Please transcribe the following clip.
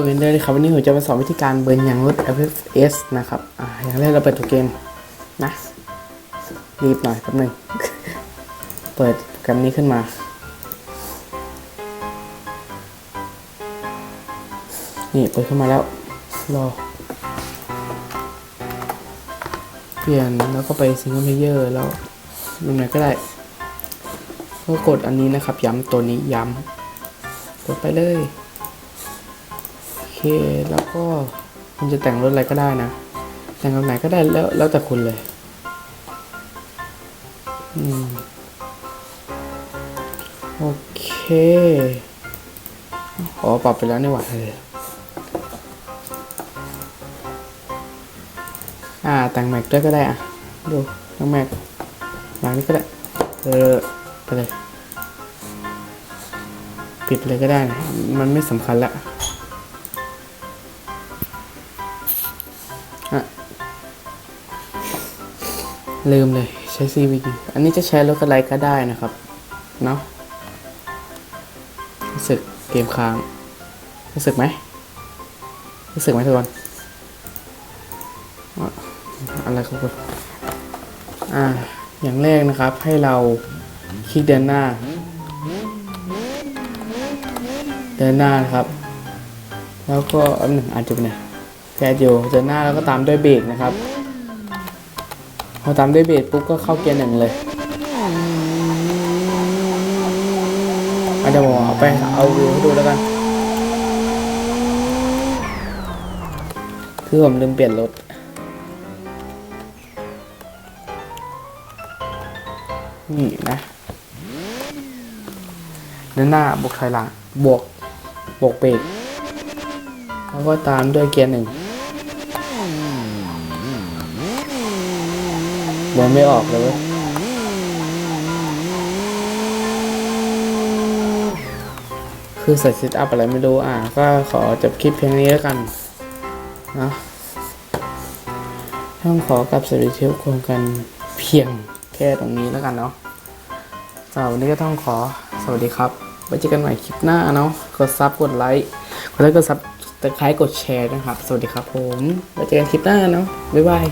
คุยกันได้เลยครับวันนี้ผมจะมาสอนวิธีการเบิร์นยางรถ FFS นะครับอ่าอย่างแรกเราเปิดตัวเกมนะรีบหน่อยแป๊บนึง เปิดโปรแกรมนี้ขึ้นมา นี่เปิดขึ้นมาแล้ว รอ เปลี่ยนแล้วก็ไปซิงเกิลเพลเยอร์แล้วตรงไหนก็ได้ก็กดอันนี้นะครับ ย้ำตัวนี้ย้ำกดไปเลย เคแล้วก็คุณจะแต่งรถอะไรก็ได้นะ แต่งแบบไหนก็ได้แล้วแล้วแต่คุณเลยอืมโอเคอ๋อปรับไปแล้วนี่หว่าเลยอ่าแต่งแม็กด้วยก็ได้อะดูแต่งแม็กหลังนี้ก็ได้เออไปเลยปิดเลยก็ได้นะมันไม่สำคัญละ ลืมเลยใช้ CVD อันนี้จะใช้รถอะไรก็ได้นะครับ เนาะรู้สึกเกมค้าง รู้สึกไหมรู้สึกไหมทุกคนอะไรครับคุณอ่า อย่างแรกนะครับให้เราคลิกเดินหน้า เดินหน้านะครับ แล้วก็อันหนึ่งอาจจะเป็นไงแกะอยู่เดินหน้าแล้วก็ตามด้วยเบรกนะครับ อตามด้วยเบรกปุ๊บก็เข้าเกียร์หนึ่งเลยอาจจะบอกเอาไปเอาวิวให้ดูแล้วกัน คือผมลืมเปลี่ยนรถนี่นะเดินหน้าบวกถอยหลังบวกบวกเบรกแล้วก็ตามด้วยเกียร์หนึ่ง บนไม่ออกเลยเว้ยคือใส่ซิทอัพอะไรไม่รู้ อะ ก็ขอจบคลิปเพียงนี้แล้วกันนะต้องขอกลับสวัสดีทุกคนกันเพียงแค่ตรงนี้แล้วกันเนาะสำหรับวันนี้ก็ต้องขอสวัสดีครับไว้เจอกันใหม่คลิปหน้าเนาะกดซับกดไลค์กดไลค์กดซับตะไคร้กดแชร์นะครับ สวัสดีครับผมไว้เจอกันคลิปหน้าเนาะบ๊ายบาย